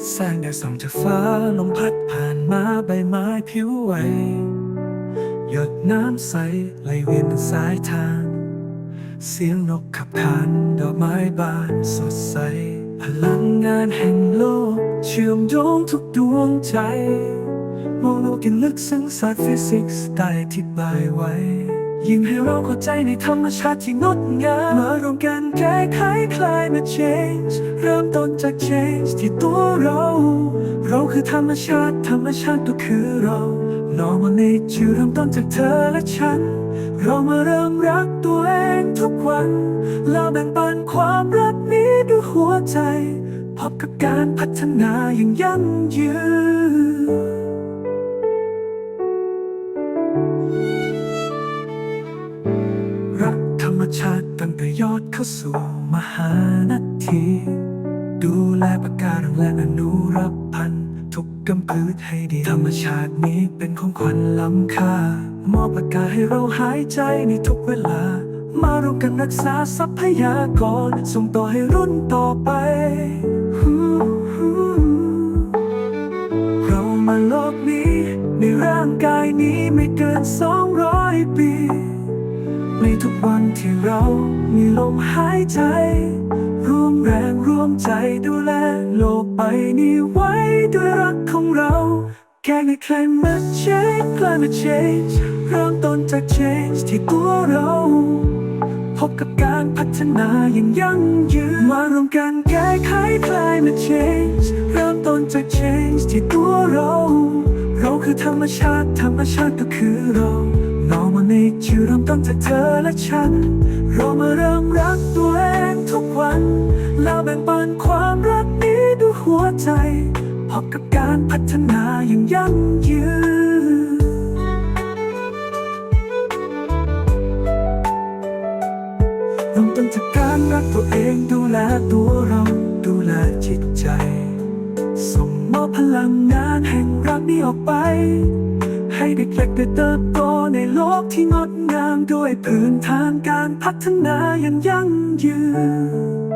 ค่ส่องจากฟ้าลมพัดผ่านมาใบไม้ผิวไหว หยดน้ำใสไหลเวียนเป็นสายทาง เสียงนกขับขานดอกไม้บานสดใส พลังงานแห่งโลก เชื่อมโยงทุกดวงใจ มองโลกอย่างลึกซึ้งศาสตร์ฟิสิกส์ได้อธิบายไว้ ยิ่งให้เราเข้าใจในธรรมชาติที่งดงามมารวมกันแก้ไข climate change เริ่มต้นจาก change ที่ตัวเรา เราคือธรรมชาติ ธรรมชาติก็คือเรา Normal nature เริ่มต้นจากเธอและฉัน เรามาเริ่มรักตัวเองทุกวันแล้วแบ่งปันความรักนี้ด้วยหัวใจ พบกับการพัฒนาอย่างยั่งยืน ยอดเข้าสู่มหานาที ดูแลปะการังและอนุรักษ์พันธุ์ทุกกำพืชให้ดี ธรรมชาตินี้เป็นของขวัญล้ำค่า มอบอากาศให้เราหายใจในทุกเวลา มาร่วมกันรักษาทรัพยากร ส่งต่อให้รุ่นต่อไปเรามาโลกนี้ ในร่างกายนี้ไม่เกินสองร้อยปี ในทุกวันที่เรามีลมหายใจ ร่วมแรงร่วมใจดูแลโลกใบนี้ไว้ด้วยรักของเราแก้ไข climate change climate change เริ่มต้นจาก change ที่ตัวเรา พบกับการพัฒนาอย่างยั่งยืนมารวมกันแก้ไข climate change เริ่มต้นจาก change ที่ตัวเรา เราคือธรรมชาติธรรมชาติก็คือเรา Normal nature เริ่มต้นจากเธอและฉัน เรามาเริ่มรักตัวเองทุกวัน แล้วแบ่งปันความรักนี้ด้วยหัวใจ พบกับการพัฒนาอย่างยั่งยืนเริ่มต้นจากการรักตัวเองดูแลตัวเราดูแลจิตใจ ส่งมอบพลังงานแห่งรักนี้ออกไป ให้เด็กๆได้เติบโตในโลกที่งดงามด้วยพื้นฐานการพัฒนาอย่างยั่งยืน